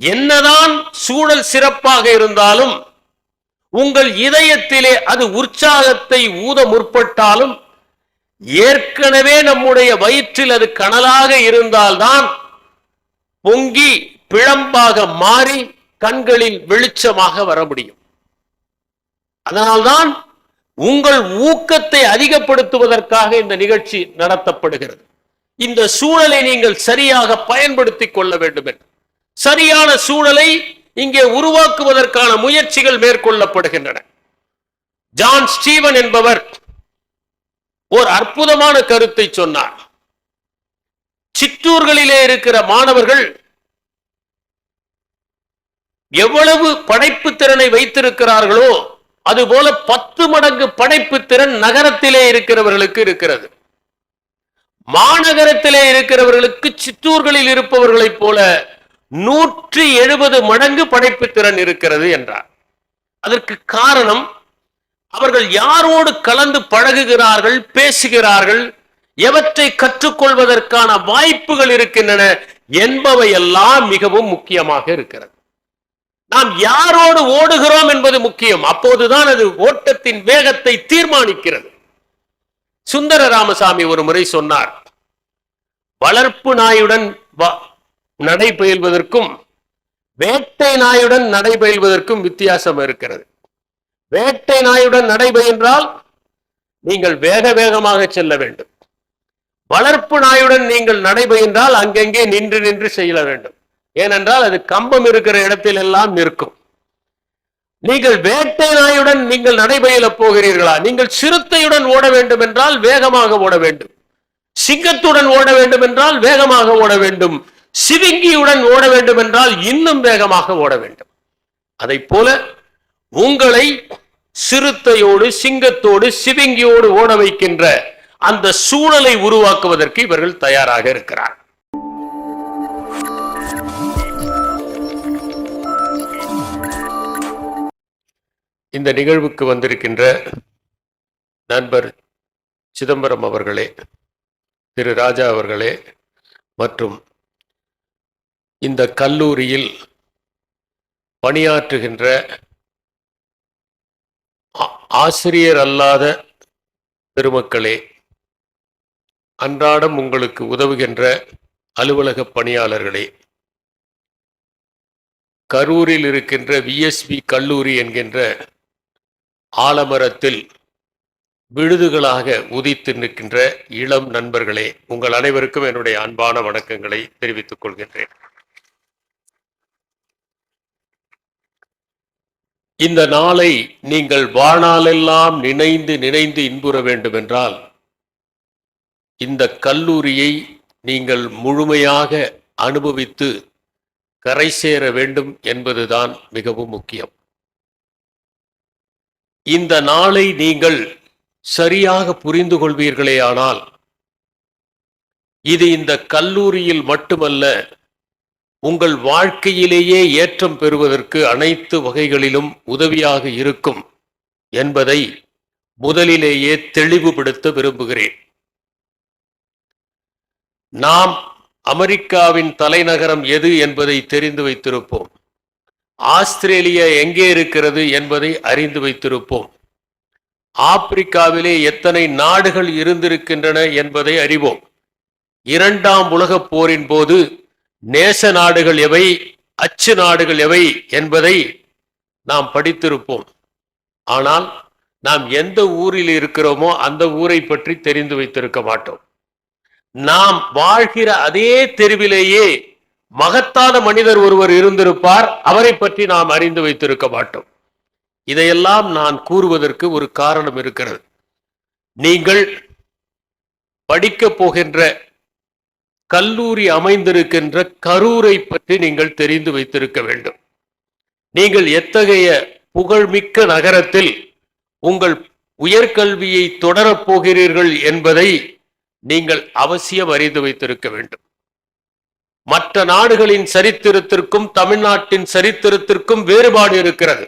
என்னதான் சூழல் சிறப்பாக இருந்தாலும் உங்கள் இதயத்திலே அது உற்சாகத்தை ஊத முற்பட்டாலும் ஏற்கனவே நம்முடைய வயிற்றில் அது கனலாக இருந்தால்தான் பொங்கி பிழம்பாக மாறி கண்களில் வெளிச்சமாக வர முடியும். அதனால்தான் உங்கள் ஊக்கத்தை அதிகப்படுத்துவதற்காக இந்த நிகழ்ச்சி நடத்தப்படுகிறது. இந்த சூழலை நீங்கள் சரியாக பயன்படுத்திக் கொள்ள வேண்டும் என்று சரியான சூழலை இங்கே உருவாக்குவதற்கான முயற்சிகள் மேற்கொள்ளப்படுகின்றன. ஜான் ஸ்டீவன் என்பவர் ஒரு அற்புதமான கருத்தை சொன்னார். சிற்றூர்களிலே இருக்கிற மாணவர்கள் எவ்வளவு படைப்பு திறனை வைத்திருக்கிறார்களோ அதுபோல பத்து மடங்கு படைப்பு திறன் நகரத்திலே இருக்கிறவர்களுக்கு இருக்கிறது. மாநகரத்திலே இருக்கிறவர்களுக்கு சிற்றூர்களில் இருப்பவர்களைப் போல நூற்றி எழுபது மடங்கு படைப்பு திறன் இருக்கிறது என்றார். அதற்கு காரணம் அவர்கள் யாரோடு கலந்து பழகுகிறார்கள் பேசுகிறார்கள் எவற்றை கற்றுக்கொள்வதற்கான வாய்ப்புகள் இருக்கின்றன என்பவையெல்லாம் மிகவும் முக்கியமாக இருக்கிறது. நாம் யாரோடு ஓடுகிறோம் என்பது முக்கியம். அப்போதுதான் அது ஓட்டத்தின் வேகத்தை தீர்மானிக்கிறது. சுந்தர ராமசாமி ஒரு முறை சொன்னார் வளர்ப்பு நாயுடன் வ- வேட்டை நாயுடன் நடைபயில்வதற்கும் வித்தியாசம் இருக்கிறது. வேட்டை நாயுடன் நடைபயின்றால் நீங்கள் வேக வேகமாக செல்ல வேண்டும். வளர்ப்பு நாயுடன் நீங்கள் நடைபயின்றால் அங்கங்கே நின்று நின்று செய்ய வேண்டும். ஏனென்றால் அது கம்பம் இருக்கிற இடத்தில் எல்லாம் நிற்கும். நீங்கள் வேட்டை நாயுடன் நீங்கள் நடைபயில போகிறீர்களா? நீங்கள் சிறுத்தையுடன் ஓட வேண்டும் என்றால் வேகமாக ஓட வேண்டும். சிங்கத்துடன் ஓட வேண்டும் என்றால் வேகமாக ஓட வேண்டும். சிவிங்கியுடன் ஓட வேண்டும் என்றால் இன்னும் வேகமாக ஓட வேண்டும். அதை போல உங்களை சிறுத்தையோடு சிங்கத்தோடு சிவிங்கியோடு ஓட வைக்கின்ற அந்த சூழலை உருவாக்குவதற்கு இவர்கள் தயாராக இருக்கிறார் இந்த நிகழ்வுக்கு வந்திருக்கின்ற நண்பர் சிதம்பரம் அவர்களே திரு ராஜா அவர்களே மற்றும் இந்த கல்லூரியில் பணியாற்றுகின்ற ஆசிரியர் அல்லாத பெருமக்களே அன்றாடம் உங்களுக்கு உதவுகின்ற அலுவலக பணியாளர்களே கரூரில் இருக்கின்ற விஎஸ்பி கல்லூரி என்கின்ற ஆலமரத்தில் விழுதுகளாக உதித்து நிற்கின்ற இளம் நண்பர்களே உங்கள் அனைவருக்கும் என்னுடைய அன்பான வணக்கங்களை தெரிவித்துக் கொள்கின்றேன். இந்த நாளை நீங்கள் வாழ்நாளெல்லாம் நினைந்து நினைந்து இன்புற வேண்டுமென்றால் இந்த கல்லூரியை நீங்கள் முழுமையாக அனுபவித்து கரை சேர வேண்டும் என்பதுதான் மிகவும் முக்கியம். இந்த நாளை நீங்கள் சரியாக புரிந்து கொள்வீர்களேயானால் இது இந்த கல்லூரியில் மட்டுமல்ல உங்கள் வாழ்க்கையிலேயே ஏற்றம் பெறுவதற்கு அனைத்து வகைகளிலும் உதவியாக இருக்கும் என்பதை முதலிலேயே தெளிவுபடுத்த விரும்புகிறேன். நாம் அமெரிக்காவின் தலைநகரம் எது என்பதை தெரிந்து வைத்திருப்போம். ஆஸ்திரேலியா எங்கே இருக்கிறது என்பதை அறிந்து வைத்திருப்போம். ஆப்பிரிக்காவிலே எத்தனை நாடுகள் இருந்திருக்கின்றன என்பதை அறிவோம். இரண்டாம் உலகப் போரின் போது நேச நாடுகள் எவை அச்சு நாடுகள் எவை என்பதை நாம் படித்திருப்போம். ஆனால் நாம் எந்த ஊரில் இருக்கிறோமோ அந்த ஊரை பற்றி தெரிந்து வைத்திருக்க மாட்டோம். நாம் வாழ்கிற அதே தெருவிலேயே மகத்தான மனிதர் ஒருவர் இருந்திருப்பார். அவரை பற்றி நாம் அறிந்து வைத்திருக்க மாட்டோம். இதையெல்லாம் நான் கூறுவதற்கு ஒரு காரணம் இருக்கிறது. நீங்கள் படிக்கப் போகின்ற கல்லூரி அமைந்திருக்கின்ற கரூரை பற்றி நீங்கள் தெரிந்து வைத்திருக்க வேண்டும். நீங்கள் எத்தகைய புகழ்மிக்க நகரத்தில் உங்கள் உயர்கல்வியை தொடரப் போகிறீர்கள் என்பதை நீங்கள் அவசியம் அறிந்து வைத்திருக்க வேண்டும். மற்ற நாடுகளின் சரித்திரத்திற்கும் தமிழ்நாட்டின் சரித்திரத்திற்கும் வேறுபாடு இருக்கிறது.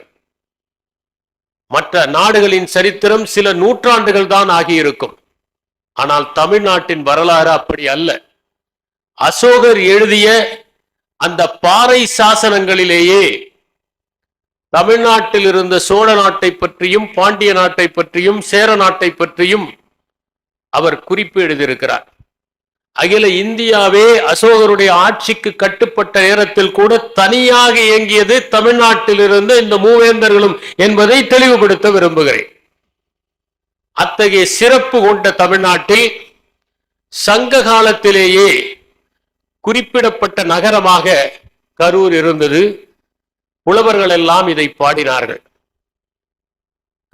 மற்ற நாடுகளின் சரித்திரம் சில நூற்றாண்டுகள் தான் ஆகியிருக்கும். ஆனால் தமிழ்நாட்டின் வரலாறு அப்படி அல்ல. அசோகர் எழுதிய அந்த பாறை சாசனங்களிலேயே தமிழ்நாட்டில் இருந்த சோழ நாட்டை பற்றியும் பாண்டிய நாட்டை பற்றியும் சேர நாட்டை பற்றியும் அவர் குறிப்பு எழுதியிருக்கிறார். அகில இந்தியாவே அசோகருடைய ஆட்சிக்கு கட்டுப்பட்ட நேரத்தில் கூட தனியாக இயங்கியது தமிழ்நாட்டில் இருந்த இந்த மூவேந்தர்களும் என்பதை தெளிவுபடுத்த விரும்புகிறேன். அத்தகைய சிறப்பு கொண்ட தமிழ்நாட்டில் சங்க காலத்திலேயே குறிப்பிடப்பட்ட நகரமாக கரூர் இருந்தது. புலவர்கள் எல்லாம் இதை பாடினார்கள்.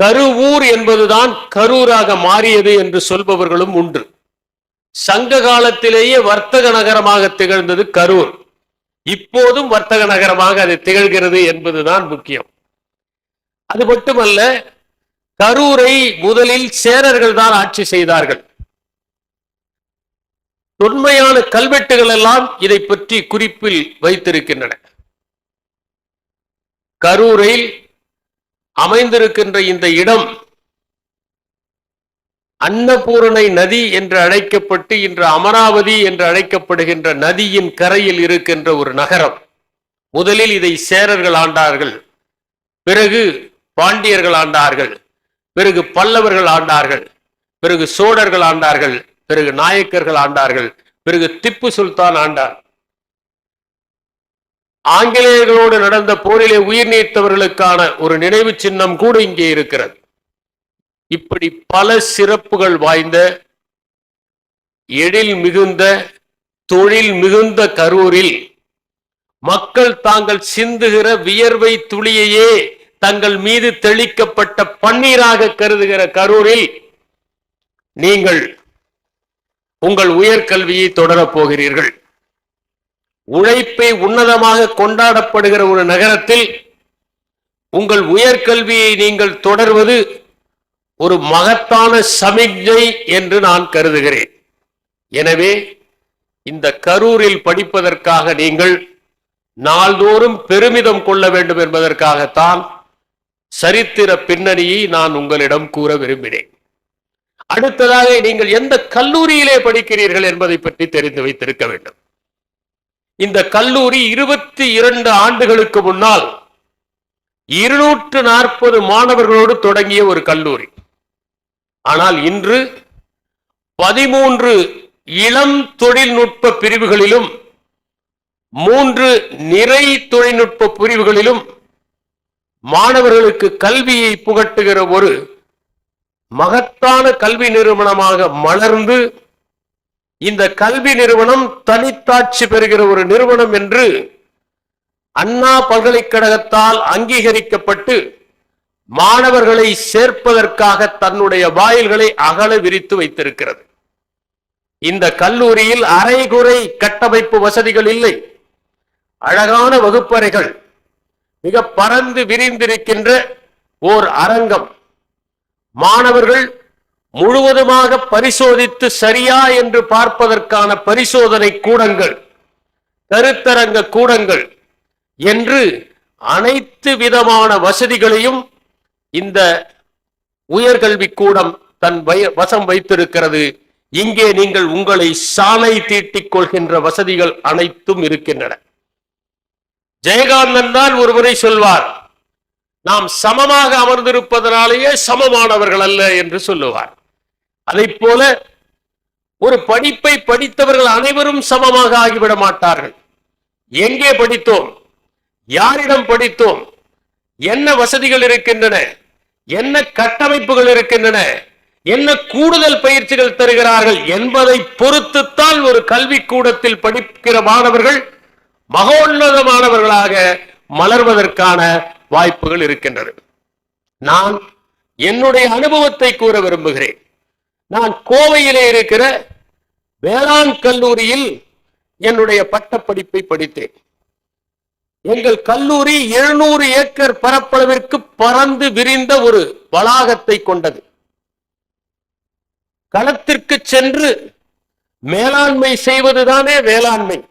கருவூர் என்பதுதான் கரூராக மாறியது என்று சொல்பவர்களும் உண்டு. சங்க காலத்திலேயே வர்த்தக நகரமாக திகழ்ந்தது கரூர். இப்போதும் வர்த்தக நகரமாக அது திகழ்கிறது என்பதுதான் முக்கியம். அது மட்டுமல்ல கரூரை முதலில் சேரர்கள் தான் ஆட்சி செய்தார்கள். தொன்மையான கல்வெட்டுகள் எல்லாம் இதை பற்றி குறிப்பில் வைத்திருக்கின்றன. கரூரில் அமைந்திருக்கின்ற இந்த இடம் அன்னபூரணை நதி என்று அழைக்கப்பட்டு இன்று அமராவதி என்று அழைக்கப்படுகின்ற நதியின் கரையில் இருக்கின்ற ஒரு நகரம். முதலில் இதை சேரர்கள் ஆண்டார்கள் பிறகு பாண்டியர்கள் ஆண்டார்கள் பிறகு பல்லவர்கள் ஆண்டார்கள் பிறகு சோழர்கள் ஆண்டார்கள் பிறகு நாயக்கர்கள் ஆண்டார்கள். பிறகு திப்பு சுல்தான் ஆண்டார். ஆங்கிலேயர்களோடு நடந்த போரிலே உயிர் நீத்தவர்களுக்கான ஒரு நினைவு சின்னம் கூட இங்கே இருக்கிறது. இப்படி பல சிறப்புகள் வாய்ந்த எழில் மிகுந்த தொழில் மிகுந்த கரூரில் மக்கள் தாங்கள் சிந்துகிற வியர்வை துளியையே தங்கள் மீது தெளிக்கப்பட்ட பன்னீராக கருதுகிற கரூரில் நீங்கள் உங்கள் உயர்கல்வியை தொடரப் போகிறீர்கள். உழைப்பை உன்னதமாக கொண்டாடப்படுகிற ஒரு நகரத்தில் உங்கள் உயர்கல்வியை நீங்கள் தொடர்வது ஒரு மகத்தான சமிக்ஞை என்று நான் கருதுகிறேன். எனவே இந்த கரூரில் படிப்பதற்காக நீங்கள் நாள்தோறும் பெருமிதம் கொள்ள வேண்டும் என்பதற்காகத்தான் சரித்திர பின்னணியை நான் உங்களிடம் கூற விரும்பினேன். அடுத்ததாக நீங்கள் எந்த கல்லூரியிலே படிக்கிறீர்கள் என்பதை பற்றி தெரிந்து வைத்திருக்க வேண்டும். இந்த கல்லூரி இருபத்தி இரண்டு ஆண்டுகளுக்கு முன்னால் இருநூற்று நாற்பது மாணவர்களோடு தொடங்கிய ஒரு கல்லூரி. ஆனால் இன்று பதிமூன்று இளம் தொழில்நுட்ப பிரிவுகளிலும் மூன்று நிறை தொழில்நுட்ப பிரிவுகளிலும் மாணவர்களுக்கு கல்வியை புகட்டுகிற ஒரு மகத்தான கல்வி நிறுவனமாக மலர்ந்து இந்த கல்வி நிறுவனம் தனித்தாட்சி பெறுகிற ஒரு நிறுவனம் என்று அண்ணா பல்கலைக்கழகத்தால் அங்கீகரிக்கப்பட்டு மாணவர்களை சேர்ப்பதற்காக தன்னுடைய வாயில்களை அகல விரித்து வைத்திருக்கிறது. இந்த கல்லூரியில் அரைகுறை கட்டமைப்பு வசதிகள் இல்லை. அழகான வகுப்பறைகள் மிக பறந்து விரிந்திருக்கின்ற ஓர் அரங்கம். மாணவர்கள் முழுவதுமாக பரிசோதித்து சரியா என்று பார்ப்பதற்கான பரிசோதனை கூடங்கள் கருத்தரங்க கூடங்கள் என்று அனைத்து விதமான வசதிகளையும் இந்த உயர்கல்வி கூடம் தன் வய- வசம் வைத்திருக்கிறது. இங்கே நீங்கள் உங்களை சாலை தீட்டிக் கொள்கின்ற வசதிகள் அனைத்தும் இருக்கின்றன. ஜெயகாந்தன் தான் ஒருவரை சொல்வார் நாம் சமமாக அமர்ந்திருப்பதனாலேயே சமமானவர்கள் அல்ல என்று சொல்லுவார். அதை போல ஒரு படிப்பை படித்தவர்கள் அனைவரும் சமமாக ஆகிவிட மாட்டார்கள். எங்கே படித்தோம்? யாரிடம் படித்தோம்? என்ன வசதிகள் இருக்கின்றன? என்ன கட்டமைப்புகள் இருக்கின்றன? என்ன கூடுதல் பயிற்சிகள் தருகிறார்கள் என்பதை பொறுத்துத்தான் ஒரு கல்வி கூடத்தில் படிக்கிற மாணவர்கள் மகோன்னதமானவர்களாக மலர்வதற்கான வாய்ப்புகள் இருக்கின்றது. நான் என்னுடைய அனுபவத்தை கூற விரும்புகிறேன். நான் கோவையிலே இருக்கிற வேளாண் கல்லூரியில் என்னுடைய பட்டப்படிப்பை படித்தேன். எங்கள் கல்லூரி எழுநூறு ஏக்கர் பரப்பளவிற்கு பறந்து விரிந்த ஒரு வளாகத்தை கொண்டது. களத்திற்கு சென்று மேலாண்மை செய்வதுதானே வேளாண்மை.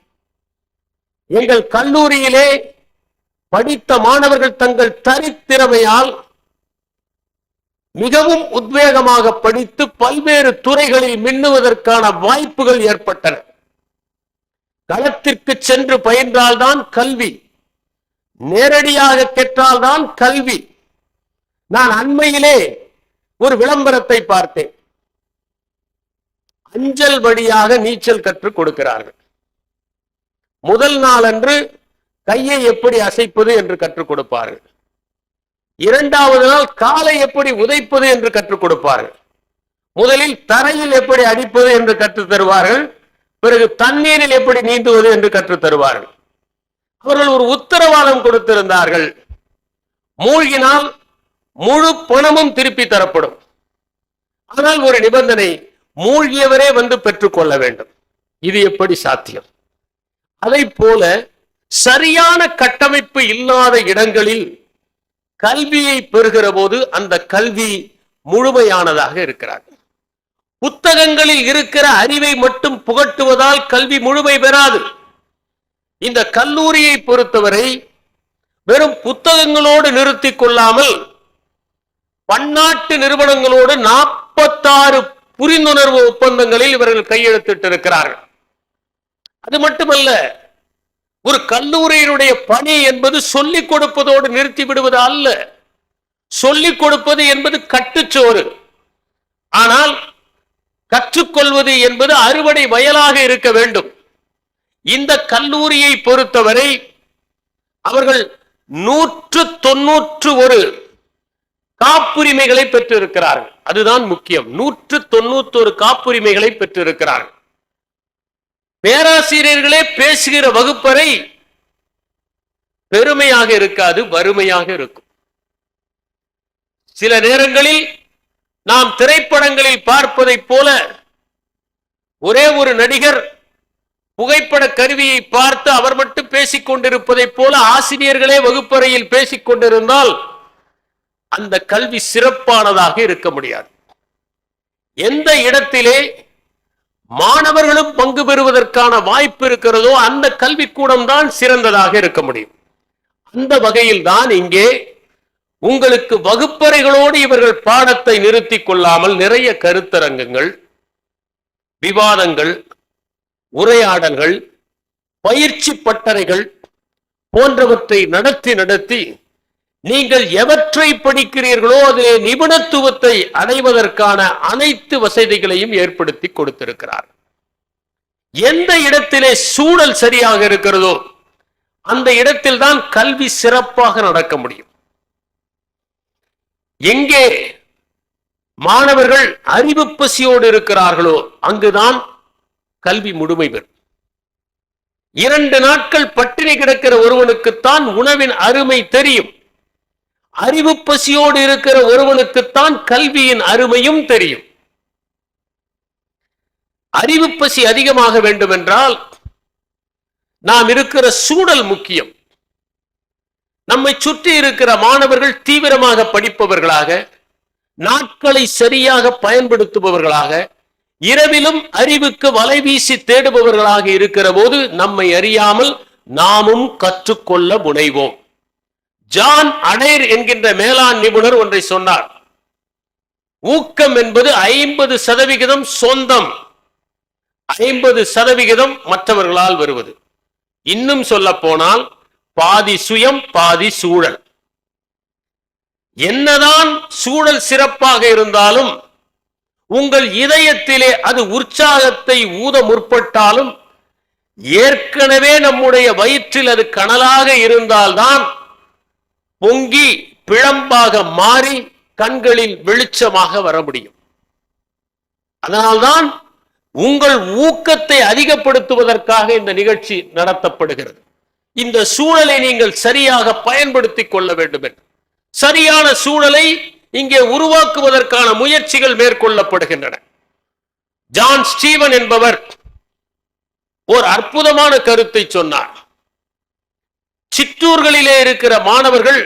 எங்கள் கல்லூரியிலே படித்த மாணவர்கள் தங்கள் தனித்திறமையால் மிகவும் உத்வேகமாக படித்து பல்வேறு துறைகளில் மின்னுவதற்கான வாய்ப்புகள் ஏற்பட்டன. களத்திற்கு சென்று பயின்றால்தான் கல்வி. நேரடியாக கற்றால்தான் கல்வி. நான் அண்மையிலே ஒரு விளம்பரத்தை பார்த்தேன். அஞ்சல் வழியாக நீச்சல் கற்றுக் கொடுக்கிறார்கள். முதல் நாளன்று கையை எப்படி அசைப்பது என்று கற்றுக் கொடுப்பார்கள். இரண்டாவது நாள் காலை எப்படி உதைப்பது என்று கற்றுக் கொடுப்பார்கள். முதலில் தரையில் எப்படி அடிப்பது என்று கற்றுத் தருவார்கள். பிறகு தண்ணீரில் எப்படி நீந்துவது என்று கற்றுத் தருவார்கள். அவர்கள் ஒரு உத்தரவாதம் கொடுத்திருந்தார்கள். மூழ்கினால் முழு பணமும் திருப்பி தரப்படும். ஆனால் ஒரு நிபந்தனை மூழ்கியவரே வந்து பெற்றுக்கொள்ள வேண்டும். இது எப்படி சாத்தியம்? அதை போல சரியான கட்டமைப்பு இல்லாத இடங்களில் கல்வியை பெறுகிற போது அந்த கல்வி முழுமையானதாக இருக்கிறார். புத்தகங்களில் இருக்கிற அறிவை மட்டும் புகட்டுவதால் கல்வி முழுமை பெறாது. இந்த கல்லூரியை பொறுத்தவரை வெறும் புத்தகங்களோடு நிறுத்திக் கொள்ளாமல் பன்னாட்டு நிறுவனங்களோடு நாற்பத்தாறு புரிந்துணர்வு ஒப்பந்தங்களில் இவர்கள் கையெழுத்திட்டிருக்கிறார்கள். அது மட்டுமல்ல ஒரு கல்லூரியினுடைய பணி என்பது சொல்லிக் கொடுப்பதோடு நிறுத்தி விடுவது அல்ல. சொல்லிக் கொடுப்பது என்பது கட்டுச்சோறு. ஆனால் கற்றுக்கொள்வது என்பது அறுவடை வயலாக இருக்க வேண்டும். இந்த கல்லூரியை பொறுத்தவரை அவர்கள் நூற்று தொன்னூற்று ஒரு காப்புரிமைகளை பெற்றிருக்கிறார்கள். அதுதான் முக்கியம். நூற்று தொண்ணூத்தொரு காப்புரிமைகளை பெற்றிருக்கிறார்கள். பேராசிரியர்களே பேசுகிற வகுப்பறை பெருமையாக இருக்காது வறுமையாக இருக்கும். சில நேரங்களில் நாம் திரைப்படங்களில் பார்ப்பதைப் போல ஒரே ஒரு நடிகர் புகைப்பட கருவியை பார்த்து அவர் மட்டும் பேசிக் கொண்டிருப்பதைப் போல ஆசிரியர்களே வகுப்பறையில் பேசிக் கொண்டிருந்தால் அந்த கல்வி சிறப்பானதாக இருக்க முடியாது. எந்த இடத்திலே மாணவர்களும் பங்கு பெறுவதற்கான வாய்ப்பு இருக்கிறதோ அந்த கல்விக்கூடம் தான் சிறந்ததாக இருக்க முடியும். அந்த வகையில் தான் இங்கே உங்களுக்கு வகுப்பறைகளோடு இவர்கள் பாடத்தை நிறுத்தி கொள்ளாமல் நிறைய கருத்தரங்கங்கள் விவாதங்கள் உரையாடல்கள் பயிற்சி பட்டறைகள் போன்றவற்றை நடத்தி நடத்தி நீங்கள் எவற்றை படிக்கிறீர்களோ அதிலே நிபுணத்துவத்தை அடைவதற்கான அனைத்து வசதிகளையும் ஏற்படுத்தி கொடுத்திருக்கிறார். எந்த இடத்திலே சூழல் சரியாக இருக்கிறதோ அந்த இடத்தில் தான் கல்வி சிறப்பாக நடக்க முடியும். எங்கே மாணவர்கள் அறிவு பசியோடு இருக்கிறார்களோ அங்குதான் கல்வி முழுமை பெறும். இரண்டு நாட்கள் பட்டினி கிடக்கிற ஒருவனுக்குத்தான் உணவின் அருமை தெரியும். அறிவு பசியோடு இருக்கிற ஒருவனுக்குத்தான் கல்வியின் அருமையும் தெரியும். அறிவு பசி அதிகமாக வேண்டும் என்றால் நாம் இருக்கிற சூழல் முக்கியம். நம்மை சுற்றி இருக்கிற மாணவர்கள் தீவிரமாக படிப்பவர்களாக நாட்களை சரியாக பயன்படுத்துபவர்களாக இரவிலும் அறிவுக்கு வலை வீசி தேடுபவர்களாக இருக்கிற போது நம்மை அறியாமல் நாமும் கற்றுக்கொள்ள முனைவோம். ஜான் அடைர் என்கின்ற மேலாண் நிபுணர் ஒன்றை சொன்னார். ஊக்கம் என்பது ஐம்பது சதவிகிதம் சொந்தம். ஐம்பது சதவிகிதம் மற்றவர்களால் வருவது. இன்னும் சொல்ல போனால் பாதி சுயம் பாதி சூழல். என்னதான் சூழல் சிறப்பாக இருந்தாலும் உங்கள் இதயத்திலே அது உற்சாகத்தை ஊத முற்பட்டாலும் ஏற்கனவே நம்முடைய வயிற்றில் அது கனலாக இருந்தால்தான் பொங்கி பிழம்பாக மாறி கண்களில் வெளிச்சமாக வர முடியும். அதனால்தான் உங்கள் ஊக்கத்தை அதிகப்படுத்துவதற்காக இந்த நிகழ்ச்சி நடத்தப்படுகிறது. இந்த சூழலை நீங்கள் சரியாக பயன்படுத்திக் கொள்ள வேண்டும் என்று சரியான சூழலை இங்கே உருவாக்குவதற்கான முயற்சிகள் மேற்கொள்ளப்படுகின்றன. ஜான் ஸ்டீவன் என்பவர் ஒரு அற்புதமான கருத்தை சொன்னார். சிற்றூர்களிலே இருக்கிற மாணவர்கள்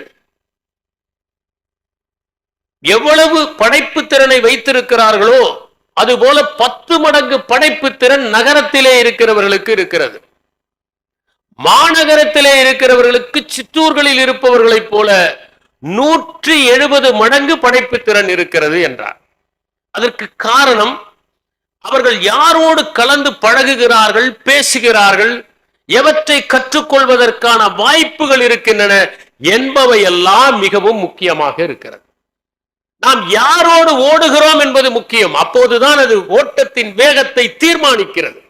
எவ்வளவு படைப்பு திறனை வைத்திருக்கிறார்களோ அதுபோல பத்து மடங்கு படைப்பு திறன் நகரத்திலே இருக்கிறவர்களுக்கு இருக்கிறது. மாநகரத்திலே இருக்கிறவர்களுக்கு சிற்றூர்களில் இருப்பவர்களைப் போல நூற்றி எழுபது மடங்கு படைப்பு திறன் இருக்கிறது என்றார். அதற்கு காரணம் அவர்கள் யாரோடு கலந்து பழகுகிறார்கள் பேசுகிறார்கள் எவற்றை கற்றுக்கொள்வதற்கான வாய்ப்புகள் இருக்கின்றன என்பவை எல்லாம் மிகவும் முக்கியமாக இருக்கிறது. நாம் யாரோடு ஓடுகிறோம் என்பது முக்கியம். அப்போதுதான் அது ஓட்டத்தின் வேகத்தை தீர்மானிக்கிறது.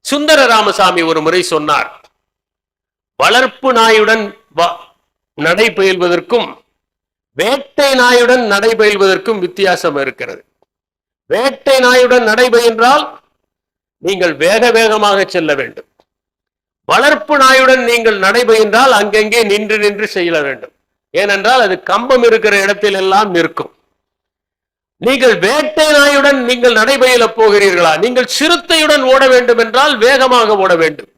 சுந்தர ராமசாமி ஒரு முறை சொன்னார் வளர்ப்பு நாயுடன் வ- வேட்டை நாயுடன் நடைபெயல்வதற்கும் வித்தியாசம் இருக்கிறது. வேட்டை நாயுடன் நடைபெயன்றால் நீங்கள் வேக வேகமாக செல்ல வேண்டும். வளர்ப்பு நாயுடன் நீங்கள் நடைபயின்றால் அங்கங்கே நின்று நின்று செய்ய வேண்டும். ஏனென்றால் அது கம்பம் இருக்கிற இடத்தில் எல்லாம் நிற்கும். நீங்கள் வேட்டை நாயுடன் நீங்கள் நடைபயில போகிறீர்களா? நீங்கள் சிறுத்தையுடன் ஓட வேண்டும் என்றால் வேகமாக ஓட வேண்டும்.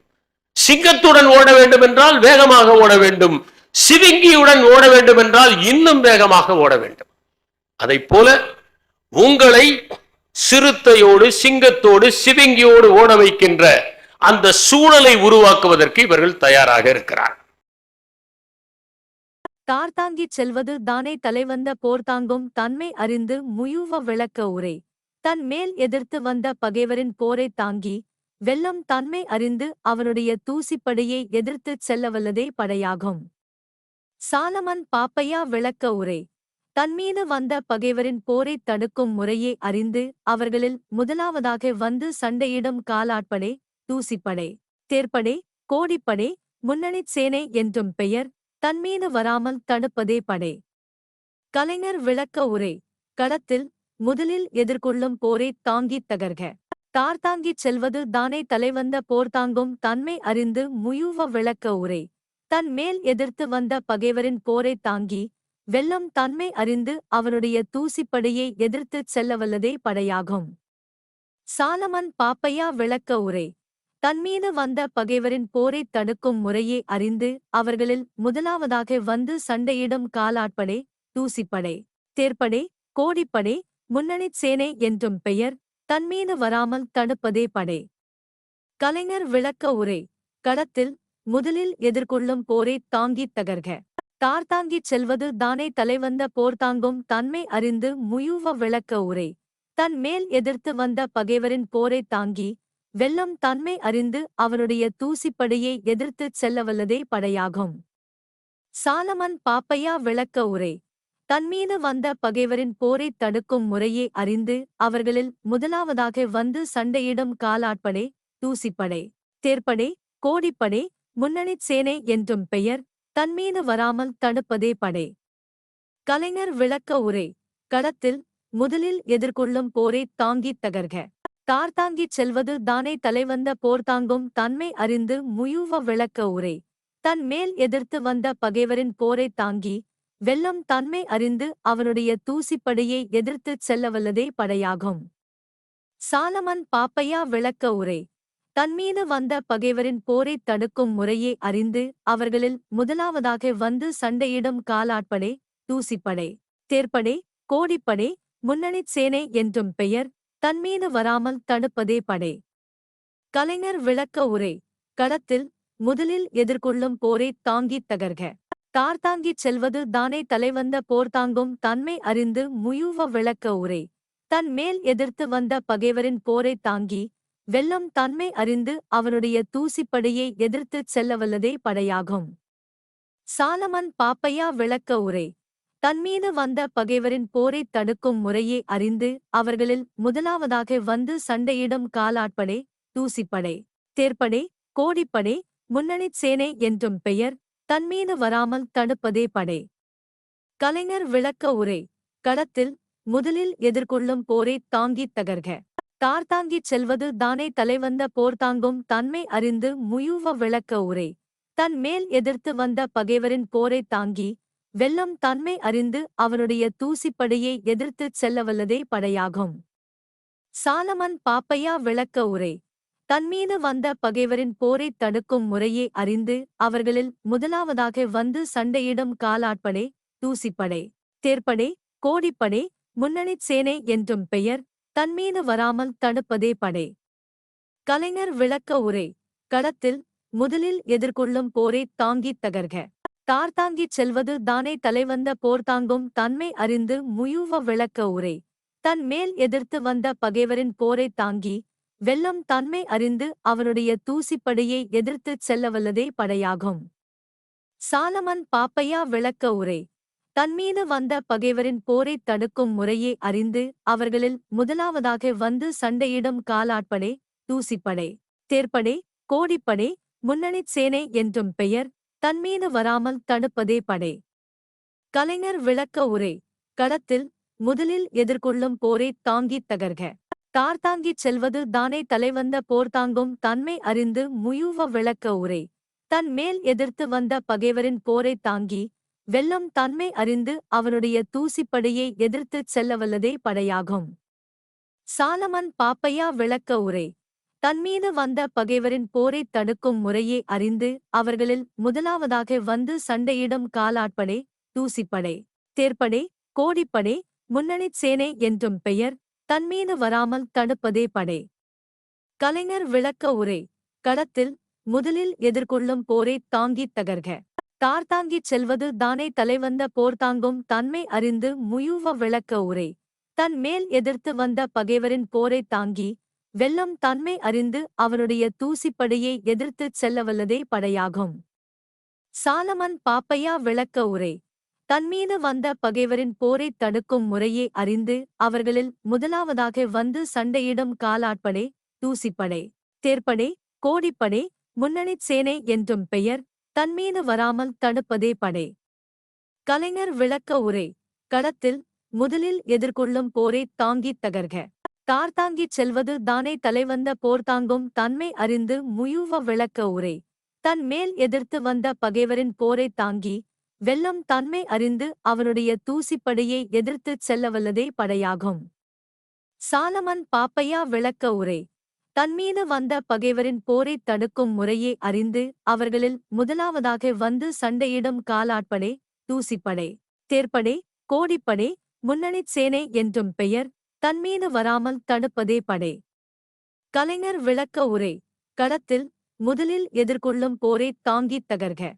சிங்கத்துடன் ஓட வேண்டும் என்றால் வேகமாக ஓட வேண்டும். சிவிங்கியுடன் ஓட வேண்டும் என்றால் இன்னும் வேகமாக ஓட வேண்டும். அதை போல உங்களை சிறுத்தையோடு சிங்கத்தோடு சிவிங்கியோடு ஓட வைக்கின்ற அந்த சூழலை உருவாக்குவதற்கு இவர்கள் தயாராக இருக்கிறார் தார்தாங்கிச் செல்வது தானே தலைவந்த போர்தாங்கும் தன்மை அறிந்து முயுவ விளக்க உரை. தன் மேல் எதிர்த்து வந்த பகைவரின் போரை தாங்கி வெள்ளம் தன்மை அறிந்து அவனுடைய தூசிப்படையை எதிர்த்துச் செல்லவல்லதே படையாகும். சாலமன் பாப்பையா விளக்க உரை. தன்மீது வந்த பகைவரின் போரை தடுக்கும் முறையை அறிந்து அவர்களில் முதலாவதாக வந்து சண்டையிடும் காலாட்படை தூசிப்படை தேர்ப்படை கோடிப்படை முன்னணிச் சேனை என்றும் பெயர் தன்மீது வராமல் தடுப்பதே படை. கலைஞர் விளக்க உரை கடத்தில் முதலில் எதிர்கொள்ளும் போரை தாங்கித் தகர்க. தார்தாங்கிச் செல்வது தானே தலைவந்த போர்தாங்கும் தன்மை அறிந்து முயுவ விளக்க உரை. தன் மேல் எதிர்த்து வந்த பகைவரின் போரைத் தாங்கி வெள்ளம் தன்மை அறிந்து அவனுடைய தூசிப்படையை எதிர்த்துச் செல்லவல்லதே படையாகும். சாலமன் பாப்பையா விளக்க உரை தன்மீது வந்த பகைவரின் போரைத் தடுக்கும் முறையே அறிந்து அவர்களில் முதலாவதாக வந்து சண்டையிடும் காலாட்படை தூசிப்படை தேர்ப்படை கோடிப்படை முன்னணிச் சேனை என்றும் பெயர் தன்மீது வராமல் தடுப்பதே படை. கலைஞர் விளக்க உரை கடத்தில் முதலில் எதிர்கொள்ளும் போரை தாங்கித் தகர்க. தார்தாங்கிச் செல்வது தானே தலைவந்த போர்தாங்கும் தன்மை அறிந்து முயூவ விளக்க உரை. தன் மேல் எதிர்த்து வந்த பகைவரின் போரைத் தாங்கி வெல்லம் தன்மை அறிந்து அவனுடைய தூசிப்படையை எதிர்த்துச் செல்லவல்லதே படையாகும். சாலமன் பாப்பையா விளக்க உரை. தன்மீது வந்த பகைவரின் போரைத் தடுக்கும் முறையே அறிந்து அவர்களில் முதலாவதாக வந்து சண்டையிடும் காலாட்படை தூசிப்படை தேர்ப்படை கோடிப்படை முன்னணிச் சேனை என்றும் பெயர் தன்மீது வராமல் தடுப்பதே படை. கலைஞர் விளக்க உரை. கடத்தில் முதலில் எதிர்கொள்ளும் போரைத் தாங்கித் தகர்க. தார்த்தாங்கிச் செல்வது தானே தலைவந்த போர்த்தாங்கும் தன்மை அறிந்து முயூவ விளக்க உரை. தன் மேல் எதிர்த்து வந்த பகைவரின் போரைத் தாங்கி வெல்லம் தன்மை அறிந்து அவனுடைய தூசிப்படையை எதிர்த்துச் செல்லவல்லதே படையாகும். சாலமன் பாப்பையா விளக்க உரை. தன்மீது வந்த பகைவரின் போரைத் தடுக்கும் முறையே அறிந்து அவர்களில் முதலாவதாக வந்து சண்டையிடும் காலாட்படை தூசிப்படை தேர்ப்படை கோடிப்படை முன்னணிச் சேனை என்றும் பெயர் தன்மீது வராமல் தடுப்பதே படை. கலைஞர் விளக்க உரை கடத்தில் முதலில் எதிர்கொள்ளும் போரைத் தாங்கித் தகர்க. தார்தாங்கிச் செல்வது தானே தலைவந்த போர்தாங்கும் தன்மை அறிந்து முயுவ விளக்க உரை. தன் மேல் எதிர்த்து வந்த பகைவரின் போரைத் தாங்கி வெல்லம் தன்மை அறிந்து அவனுடைய தூசிப்படையை எதிர்த்துச் செல்லவல்லதே படையாகும். சாலமன் பாப்பையா விளக்க உரை தன்மீது வந்த பகைவரின் போரைத் தடுக்கும் முறையே அறிந்து அவர்களில் முதலாவதாக வந்து சண்டையிடும் காலாட்படை தூசிப்படை தேர்ப்படை கோடிப்படை முன்னணிச் சேனை என்றும் பெயர் தன்மீது வராமல் தடுப்பதே படை. கலைஞர் விளக்க உரை கடத்தில் முதலில் எதிர்கொள்ளும் போரைத் தாங்கித் தகர்க. தார்தாங்கிச் செல்வது தானே தலைவந்த போர்தாங்கும் தன்மை அறிந்து முயுவ விளக்க உரை. தன் மேல் எதிர்த்து வந்த பகைவரின் போரைத் தாங்கி வெல்லம் தன்மை அறிந்து அவனுடைய தூசிப்படையை எதிர்த்துச் செல்லவல்லதே படையாகும். சாலமன் பாப்பையா விளக்க உரை. தன்மீது வந்த பகைவரின் போரைத் தடுக்கும் முறையே அறிந்து அவர்களில் முதலாவதாக வந்து சண்டையிடும் காலாட்படை தூசிப்படை தேர்ப்படை கோடிப்படை முன்னணிச் சேனை என்றும் பெயர் தன்மீது வராமல் தடுப்பதே படை. கலைஞர் விளக்க உரை. கடத்தில் முதலில் எதிர்கொள்ளும் போரைத் தாங்கித் தகர்க. தார்தாங்கிச் செல்வது தானே தலைவந்த போர்த்தாங்கும் தன்மை அறிந்து முயூவ விளக்க உரை. தன் மேல் எதிர்த்து வந்த பகைவரின் போரைத் தாங்கி வெள்ளம் தன்மை அறிந்து அவனுடைய தூசிப்படையை எதிர்த்துச் செல்லவல்லதே படையாகும். சாலமன் பாப்பையா விளக்க உரை. தன்மீது வந்த பகைவரின் போரைத் தடுக்கும் முறையே அறிந்து அவர்களில் முதலாவதாக வந்து சண்டையிடும் காலாட்படை தூசிப்படை தேர்ப்படை கோடிப்படை முன்னணிச் சேனை என்றும் பெயர் தன்மீது வராமல் தடுப்பதே படை. கலைஞர் விளக்க உரை கடத்தில் முதலில் எதிர்கொள்ளும் போரைத் தாங்கித் தகர்க. தார்தாங்கிச் செல்வது தானே தலைவந்த போர்தாங்கும் தன்மை அறிந்து முயுவ விளக்க உரை. தன் மேல் எதிர்த்து வந்த பகைவரின் போரைத் தாங்கி வெள்ளம் தன்மை அறிந்து அவனுடைய தூசிப்படையை எதிர்த்துச் செல்லவல்லதே படையாகும். சாலமன் பாப்பையா விளக்க உரை தன்மீது வந்த பகைவரின் போரைத் தடுக்கும் முறையே அறிந்து அவர்களில் முதலாவதாக வந்து சண்டையிடும் காலாட்படை தூசிப்படை தேர்ப்படை கோடிப்படை முன்னணிச் சேனை என்றும் பெயர் தன்மீது வராமல் தடுப்பதே படை. கலைஞர் விளக்க உரை கடத்தில் முதலில் எதிர்கொள்ளும் போரைத் தாங்கித் தகர்க. தார்தாங்கிச் செல்வது தானே தலைவந்த போர்தாங்கும் தன்மை அறிந்து முயூவ விளக்க உரை. தன் மேல் எதிர்த்து வந்த பகைவரின் போரைத் தாங்கி வெள்ளம் தன்மை அறிந்து அவனுடைய தூசிப்படையை எதிர்த்துச் செல்லவல்லதே படையாகும். சாலமன் பாப்பையா விளக்க உரை. தன்மீது வந்த பகைவரின் போரைத் தடுக்கும் முறையே அறிந்து அவர்களில் முதலாவதாக வந்து சண்டையிடும் காலாட்படை தூசிப்படை தேர்ப்படை கோடிப்படை முன்னணிச் சேனை என்றும் பெயர் தன்மீது வராமல் தடுப்பதே படை. கலைஞர் விளக்க உரை. கடத்தில் முதலில் எதிர்கொள்ளும் போரைத் தாங்கித் தகர்க. தார்த்தாங்கிச் செல்வது தானே தலைவந்த போர்த்தாங்கும் தன்மை அறிந்து முயுவ விளக்க உரை. தன் மேல் எதிர்த்து வந்த பகைவரின் போரைத் தாங்கி வெள்ளம் தன்மை அறிந்து அவனுடைய தூசிப்படையை எதிர்த்துச் செல்லவல்லதே படையாகும். சாலமன் பாப்பையா விளக்க உரை. தன்மீது வந்த பகைவரின் போரைத் தடுக்கும் முறையே அறிந்து அவர்களில் முதலாவதாக வந்து சண்டையிடும் காலாட்படை தூசிப்படை தேர்ப்படை கோடிப்படை முன்னணிச் சேனை என்றும் பெயர் தன்மீது வராமல் தடுப்பதே படை. கலைஞர் விளக்க உரை கடத்தில் முதலில் எதிர்கொள்ளும் போரை தாங்கித் தகர்க.